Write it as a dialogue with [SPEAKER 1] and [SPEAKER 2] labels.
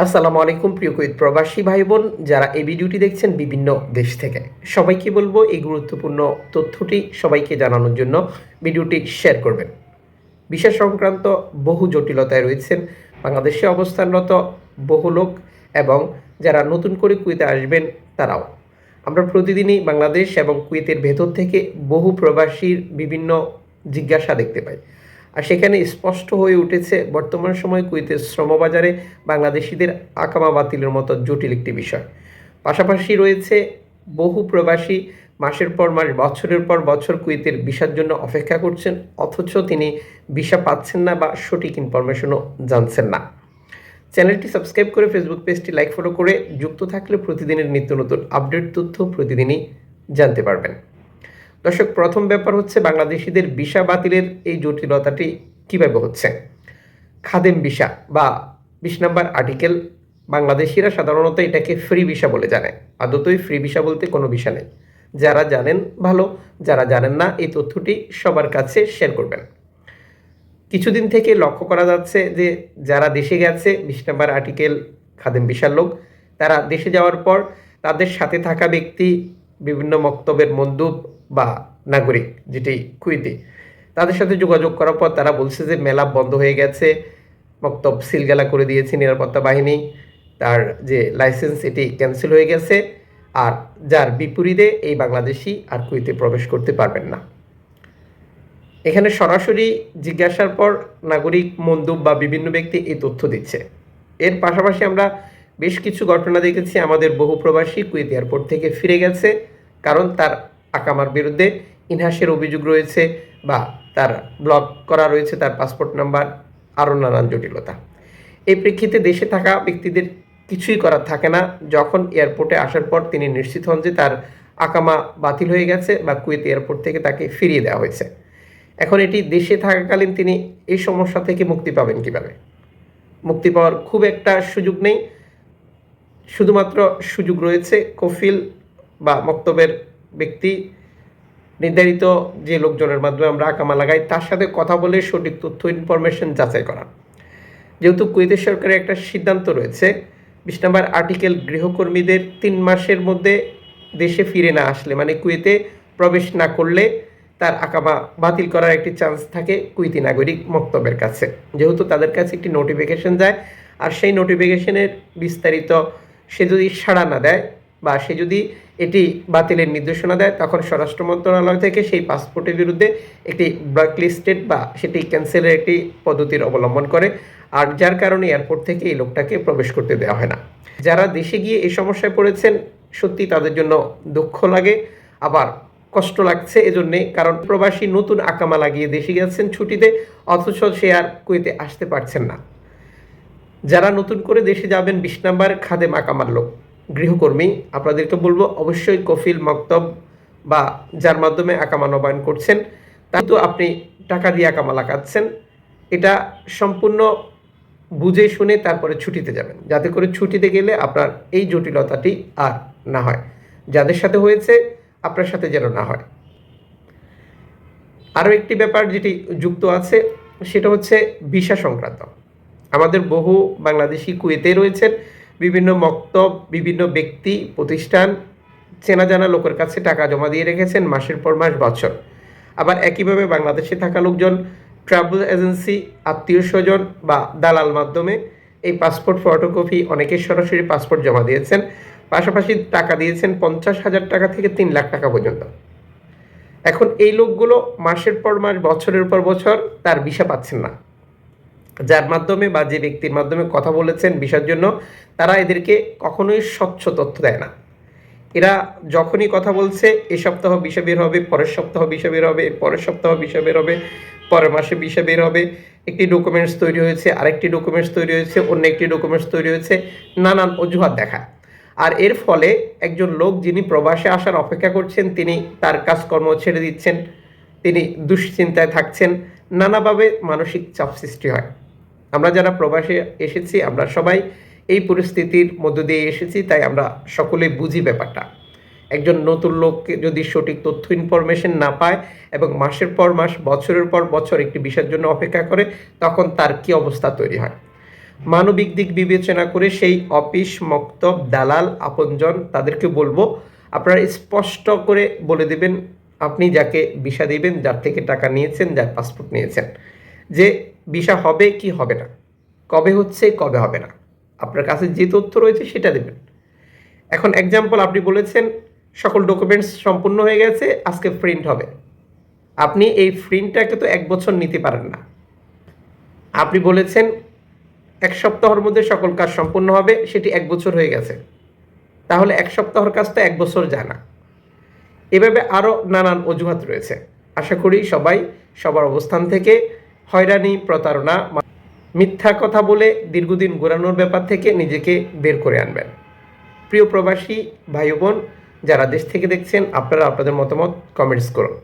[SPEAKER 1] আসসালামু আলাইকুম, প্রিয় কুইত প্রবাসী ভাই বোন যারা এই ভিডিওটি দেখছেন বিভিন্ন দেশ থেকে। সবাইকে বলব এই গুরুত্বপূর্ণ তথ্যটি সবাইকে জানানোর জন্য ভিডিওটি শেয়ার করবেন। বিশেষ সংক্রান্ত বহু জটিলতায় রয়েছেন, বাংলাদেশে অবস্থানরত বহু লোক এবং যারা নতুন করে কুয়েতে আসবেন তারাও। আমরা প্রতিদিনই বাংলাদেশ এবং কুয়েতের ভেতর থেকে বহু প্রবাসীর বিভিন্ন জিজ্ঞাসা দেখতে পাই। সেখানে স্পষ্ট হয়ে উঠেছে বর্তমান সময় কুয়েতের শ্রমবাজারে বাংলাদেশিদের আকামা বাতিলের মতো জটিল একটি বিষয়। পাশাপাশি রয়েছে বহু প্রবাসী মাসের পর মাস, বছরের পর বছর কুয়েতের ভিসার জন্য অপেক্ষা করছেন, অথচ তিনি ভিসা পাচ্ছেন না বা সঠিক ইনফরমেশনও জানছেন না। চ্যানেলটি সাবস্ক্রাইব করে ফেসবুক পেজটি লাইক, ফলো করে যুক্ত থাকলে প্রতিদিনের নিত্য নতুন আপডেট, তথ্য প্রতিদিনই জানতে পারবেন। দর্শক, প্রথম ব্যাপার হচ্ছে বাংলাদেশিদের ভিসা বাতিলের এই জটিলতাটি কীভাবে হচ্ছে? খাদেম ভিসা বা বিশ নাম্বার আর্টিকেল, বাংলাদেশিরা সাধারণত এটাকে ফ্রি ভিসা বলে জানে। আদতই ফ্রি ভিসা বলতে কোনো ভিসা নেই। যারা জানেন, ভালো। যারা জানেন না, এই তথ্যটি সবার কাছে শেয়ার করবেন। কিছুদিন থেকে লক্ষ্য করা যাচ্ছে যে, যারা দেশে গেছে, বিশ নাম্বার আর্টিকেল, খাদেম বিশাল লোক, তারা দেশে যাওয়ার পর তাদের সাথে থাকা ব্যক্তি, বিভিন্ন মক্তবের মন্দুব বা নাগরিক যেটি কুইতি তাদের সাথে যোগাযোগ করার পর তারা বলছে যে মেলা বন্ধ হয়ে গেছে, মক্তব সিলগালা করে দিয়েছে নিরাপত্তা বাহিনী, তার যে লাইসেন্স এটি ক্যান্সেল হয়ে গেছে, আর যার বিপরীতে এই বাংলাদেশি আর কুইতে প্রবেশ করতে পারবেন না। এখানে সরাসরি জিজ্ঞাসার পর নাগরিক মন্দুব বা বিভিন্ন ব্যক্তি এই তথ্য দিচ্ছে। এর পাশাপাশি আমরা বেশ কিছু ঘটনা দেখেছি। আমাদের বহু প্রবাসী কুয়েত এয়ারপোর্ট থেকে ফিরে গেছে, কারণ তার আকামার বিরুদ্ধে ইনহাসের অভিযোগ রয়েছে বা তার ব্লক করা রয়েছে তার পাসপোর্ট নাম্বার আরও নানান জটিলতা। এই প্রেক্ষিতে দেশে থাকা ব্যক্তিদের কিছুই করার থাকে না। যখন এয়ারপোর্টে আসার পর তিনি নিশ্চিত হন যে তার আকামা বাতিল হয়ে গেছে বা কুয়েত এয়ারপোর্ট থেকে তাকে ফিরিয়ে দেওয়া হয়েছে। এখন এটি দেশে থাকাকালীন তিনি এই সমস্যা থেকে মুক্তি পাবেন কীভাবে? মুক্তি পাওয়ার খুব একটা সুযোগ নেই। শুধুমাত্র সুযোগ রয়েছে কফিল বা মক্তবের ব্যক্তি নির্ধারিত যে লোকজনের মাধ্যমে আমরা আকামা লাগাই, তার সাথে কথা বলে সঠিক তথ্য ইনফরমেশন যাচাই করা। যেহেতু কুয়েতের সরকারের একটা সিদ্ধান্ত রয়েছে, বিশ নম্বর আর্টিকেল গৃহকর্মীদের তিন মাসের মধ্যে দেশে ফিরে না আসলে মানে কুয়েতে প্রবেশ না করলে তার আকামা বাতিল করার একটি চান্স থাকে কুইতি নাগরিক মক্তবের কাছে। যেহেতু তাদের কাছে একটি নোটিফিকেশন যায়, আর সেই নোটিফিকেশনের বিস্তারিত সে যদি সাড়া না দেয় বা সে যদি এটি বাতিলের নির্দেশনা দেয়, তখন স্বরাষ্ট্র মন্ত্রণালয় থেকে সেই পাসপোর্টের বিরুদ্ধে একটি ব্ল্যাকলিস্টেড বা সেটি ক্যান্সেলের একটি পদ্ধতির অবলম্বন করে। আর যার কারণে এয়ারপোর্ট থেকে এই লোকটাকে প্রবেশ করতে দেওয়া হয় না। যারা দেশে গিয়ে এই সমস্যায় পড়েছেন সত্যি তাদের জন্য দুঃখ লাগে, আবার কষ্ট লাগছে এজন্যে। কারণ প্রবাসী নতুন আকামা লাগিয়ে দেশে গেছেন ছুটিতে, অথচ সে আর কুয়েতে আসতে পারছেন না। যারা নতুন করে দেশে যাবেন, বিশ নাম্বার খাদেম আকামার লোক। গৃহকর্মী, আপনাদেরকে বলব অবশ্যই কফিল মক্তব বা যার মাধ্যমে আকামা নবায়ন করছেন তা তো আপনি টাকা দিয়ে আকামা লাগাচ্ছেন এটা সম্পূর্ণ বুঝে শুনে তারপরে ছুটিতে যাবেন। যাতে করে ছুটিতে গেলে আপনার এই জটিলতাটি আর না হয়। যাদের সাথে হয়েছে, আপনার সাথে যেন না হয়। আরও একটি ব্যাপার যেটি যুক্ত আছে, সেটা হচ্ছে ভিসা সংক্রান্ত। আমাদের বহু বাংলাদেশি কুয়েতে রয়েছেন বিভিন্ন মক্তব, বিভিন্ন ব্যক্তি, প্রতিষ্ঠান, চেনা জানা লোকের কাছে টাকা জমা দিয়ে রেখেছেন মাসের পর মাস, বছর। আবার একইভাবে বাংলাদেশে থাকা লোকজন, ট্রাভেল এজেন্সি, আত্মীয় স্বজন বা দালাল মাধ্যমে এই পাসপোর্ট, ফটোকপি অনেকে সরাসরি পাসপোর্ট জমা দিয়েছেন। পাশাপাশি টাকা দিয়েছেন পঞ্চাশ হাজার টাকা থেকে তিন লাখ টাকা পর্যন্ত। এখন এই লোকগুলো মাসের পর মাস, বছরের পর বছর তার ভিসা পাচ্ছেন না। যার মাধ্যমে বা যে ব্যক্তির মাধ্যমে কথা বলেছেন ভিসার জন্য, তারা এদেরকে কখনোই স্বচ্ছ তথ্য দেয় না। এরা যখনই কথা বলছে, এ সপ্তাহ ভিসা বের হবে, পরের সপ্তাহ ভিসা বের হবে, পরের সপ্তাহ ভিসা বের হবে, পরের মাসে ভিসা বের হবে। একটি ডকুমেন্টস তৈরি হয়েছে, আরেকটি ডকুমেন্টস তৈরি হয়েছে, অন্য একটি ডকুমেন্টস তৈরি হয়েছে, নানান অজুহাত দেখায়। আর এর ফলে একজন লোক যিনি প্রবাসে আসার অপেক্ষা করছেন, তিনি তার কাজকর্ম ছেড়ে দিচ্ছেন, তিনি দুশ্চিন্তায় থাকছেন, নানাভাবে মানসিক চাপ সৃষ্টি হয়। আমরা যারা প্রবাসে এসেছি, আমরা সবাই এই পরিস্থিতির মধ্য দিয়ে এসেছি, তাই আমরা সকলে বুঝি ব্যাপারটা। একজন নতুন লোককে যদি সঠিক তথ্য ইনফরমেশন না পায় এবং মাসের পর মাস, বছরের পর বছর একটি বিষয়ের জন্য অপেক্ষা করে, তখন তার কি অবস্থা তৈরি হয়? মানবিক দিক বিবেচনা করে সেই অফিস মক্তব, দালাল, আপনজন, তাদেরকে বলব, আপনারা স্পষ্ট করে বলে দেবেন, আপনি যাকে ভিসা দিবেন, যার থেকে টাকা নিয়েছেন, যার পাসপোর্ট নিয়েছেন, যে ভিসা হবে কি হবে না? কবে হচ্ছে, কবে হবে না? আপনার কাছে যে তথ্য রয়েছে সেটা দেবেন। এখন এক্সাম্পল আপনি বলেছেন, সকল ডকুমেন্টস সম্পূর্ণ হয়ে গেছে, আজকে প্রিন্ট হবে। আপনি এই প্রিন্টটাকে তো এক বছর নিতে পারেন না। আপনি বলেছেন, এক সপ্তাহের মধ্যে সকল কাজ সম্পূর্ণ হবে, সেটি এক বছর হয়ে গেছে। তাহলে এক সপ্তাহের কাজ তো এক বছর যায় না। এভাবে আরও নানান অজুহাত রয়েছে। আশা করি সবাই সবার অবস্থান থেকে হয়রানি, প্রতারণা মিথ্যা কথা বলে দীর্ঘদিন ঘোরানোর ব্যাপার থেকে নিজেকে বের করে আনবেন। প্রিয় প্রবাসী, ভাই বোন, যারা দেশ থেকে দেখছেন, আপনারা আপনাদের মতামত কমেন্টস করুন।